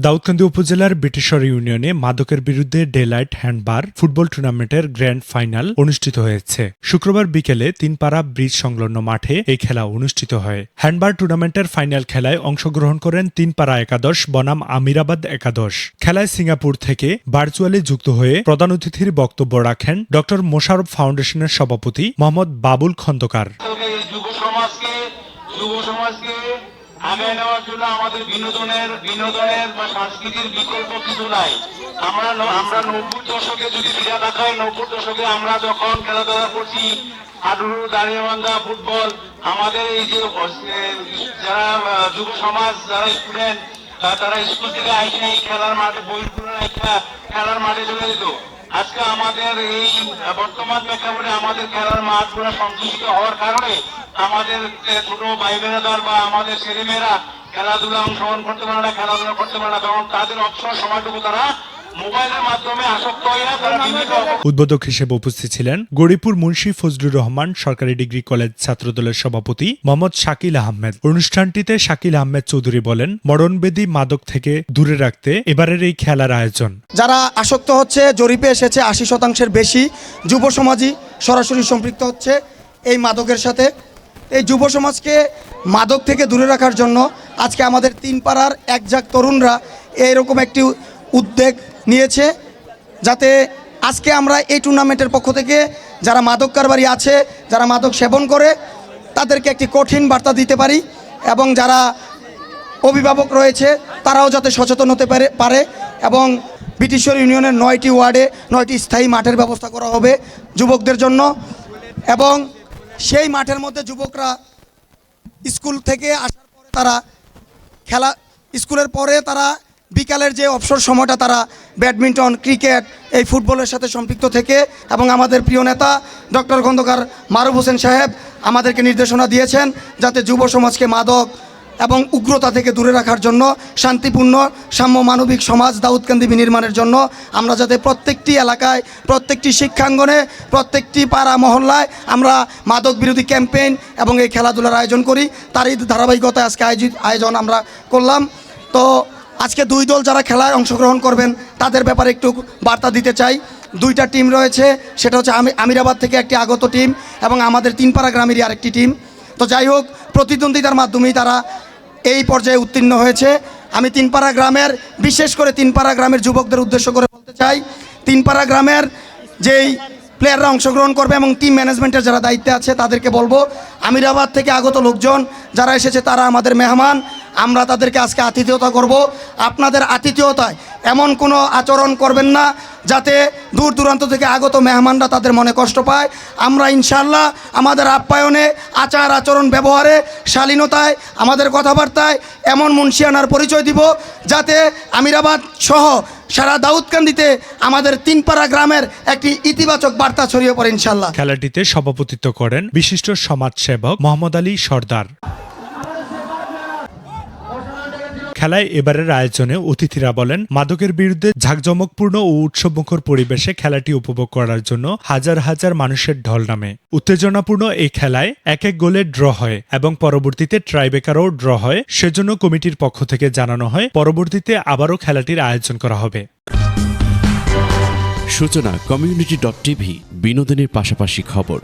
দাউদকান্দি উপজেলার ব্রিটিশর ইউনিয়নে মাদকের বিরুদ্ধে ডেলাইট হ্যান্ডবার ফুটবল টুর্নামেন্টের গ্র্যান্ড ফাইনাল অনুষ্ঠিত হয়েছে। শুক্রবার বিকেলে তিনপাড়া ব্রিজ সংলগ্ন মাঠে এই খেলা অনুষ্ঠিত হয়। হ্যান্ডবার টুর্নামেন্টের ফাইনাল খেলায় অংশগ্রহণ করেন তিনপাড়া একাদশ বনাম আমিরাবাদ একাদশ। খেলায় সিঙ্গাপুর থেকে ভার্চুয়ালি যুক্ত হয়ে প্রধান অতিথির বক্তব্য রাখেন ড মোশারফ ফাউন্ডেশনের সভাপতি মোহাম্মদ বাবুল খন্দকার। যুব সমাজকে আগায় নেওয়ার জন্য আমাদের বিনোদনের বিনোদনের বা সংস্কৃতির বিকল্প কিছু নাই। আমরা আমরা নব্বই দশকে যদি ফিরে তাকাই নব্বই দশকে আমরা যখন খেলাধুলা করছি হাডুডু দাঁড়িয়েবান্ধা, ফুটবল, আমাদের এই যে যারা যুব সমাজ, যারা স্টুডেন্ট তারা স্কুল থেকে আইসে খেলার মাঠে রাখা খেলার মাঠে চলে যেত। আজকে আমাদের এই বর্তমান প্রেক্ষাপটে আমাদের খেলার মাঠগুলো সংকুচিত হওয়ার কারণে আমাদের ছোট ভাই বোনেরা বা আমাদের ছেলেমেয়েরা খেলাধুলা অংশগ্রহণ করতে পারে না, খেলাধুলা করতে পারে না তখন তাদের অবসর সময়টুকু তারা উদ্বোধক হিসেবে উপস্থিত ছিলেন গরিপুর মুন্সি ফজলুর রহমান সরকারি ডিগ্রি কলেজ ছাত্রদলের সভাপতি মোহাম্মদ শাকিল আহমেদ। অনুষ্ঠানটিতে শাকিল আহমেদ চৌধুরী বলেন মরণবেদী মাদক থেকে দূরে রাখতে এবারের এই খেলার আয়োজন। যারা আসক্ত হচ্ছে জরিপে এসেছে আশি শতাংশের বেশি যুব সমাজই সরাসরি সম্পৃক্ত হচ্ছে এই মাদকের সাথে। এই যুব সমাজকে মাদক থেকে দূরে রাখার জন্য আজকে আমাদের তিন পাড়ার একজাক তরুণরা এরকম একটি উদ্যোগ নিয়েছে, যাতে আজকে আমরা এই টুর্নামেন্টের পক্ষ থেকে যারা মাদক কারবারি আছে, যারা মাদক সেবন করে, তাদেরকে একটি কঠিন বার্তা দিতে পারি এবং যারা অভিভাবক রয়েছে, তারাও যাতে সচেতন হতে পারে পারে এবং ব্রিটিশর ইউনিয়নের নয়টি ওয়ার্ডে, নয়টি স্থায়ী মাঠের ব্যবস্থা করা হবে যুবকদের জন্য এবং সেই মাঠের মধ্যে যুবকরা স্কুল থেকে আসার পরে তারা খেলা, স্কুলের পরে তারা বিকালের যে অবসর সময়টা তারা ব্যাডমিন্টন, ক্রিকেট, এই ফুটবলের সাথে সম্পৃক্ত থেকে এবং আমাদের প্রিয় নেতা ডক্টর খন্দকার মারুফ হোসেন সাহেব আমাদেরকে নির্দেশনা দিয়েছেন যাতে যুব সমাজকে মাদক এবং উগ্রতা থেকে দূরে রাখার জন্য, শান্তিপূর্ণ সাম্য মানবিক সমাজ দাউদকান্দি বিনির্মাণের জন্য আমরা যাতে প্রত্যেকটি এলাকায়, প্রত্যেকটি শিক্ষাঙ্গনে, প্রত্যেকটি পাড়া মহল্লায় আমরা মাদক বিরোধী ক্যাম্পেইন এবং এই খেলাধুলার আয়োজন করি। তারই ধারাবাহিকতায় আজকে আয়োজিত আয়োজন আমরা করলাম। তো আজকে দুই দল যারা খেলায় অংশগ্রহণ করবেন, তাদের ব্যাপারে একটু বার্তা দিতে চাই। দুইটা টিম রয়েছে, সেটা হচ্ছে আমি আমিরাবাদ থেকে একটি আগত টিম এবং আমাদের তিনপাড়া গ্রামেরই আরেকটি টিম। তো যাই হোক, প্রতিদ্বন্দ্বিতার মাধ্যমেই তারা এই পর্যায়ে উত্তীর্ণ হয়েছে। আমি তিনপাড়া গ্রামের, বিশেষ করে তিনপাড়া গ্রামের যুবকদের উদ্দেশ্য করে বলতে চাই, তিনপাড়া গ্রামের যেই প্লেয়াররা অংশগ্রহণ করবে এবং টিম ম্যানেজমেন্টের যারা দায়িত্বে আছে, তাদেরকে বলব, আমিরাবাদ থেকে আগত লোকজন যারা এসেছে, তারা আমাদের মেহমান। আমরা তাদেরকে আজকে আতিথেয়তা করব। আপনাদের আতিথেয়তায় এমন কোনো আচরণ করবেন না যাতে দূর দূরান্ত থেকে আগত মেহমানরা তাদের মনে কষ্ট পায়। আমরা ইনশাল্লাহ আমাদের আপ্যায়নে, আচার আচরণ ব্যবহারে, শালীনতায়, আমাদের কথাবার্তায় এমন মুন্সিয়ানার পরিচয় দিব যাতে আমিরাবাদ সহ সারা দাউদকান্দিতে আমাদের তিনপাড়া গ্রামের একটি ইতিবাচক বার্তা ছড়িয়ে পড়ে ইনশাল্লাহ খেলাটিতে সভাপতিত্ব করেন বিশিষ্ট সমাজসেবক মোহাম্মদ আলী সর্দার। খেলায় এবারের আয়োজনে অতিথিরা বলেন, মাদকের বিরুদ্ধে ঝাঁকজমকপূর্ণ ও উৎসবমুখর পরিবেশে খেলাটি উপভোগ করার জন্য হাজার হাজার মানুষের ঢল নামে। উত্তেজনাপূর্ণ এই খেলায় এক এক গোলে ড্র হয় এবং পরবর্তীতে ট্রাইবেকারও ড্র হয়, সেজন্য কমিটির পক্ষ থেকে জানানো হয়, পরবর্তীতে আবারও খেলাটির আয়োজন করা হবে। সূচনা, কমিউনিটি ডট টিভি, বিনোদনের পাশাপাশি খবর।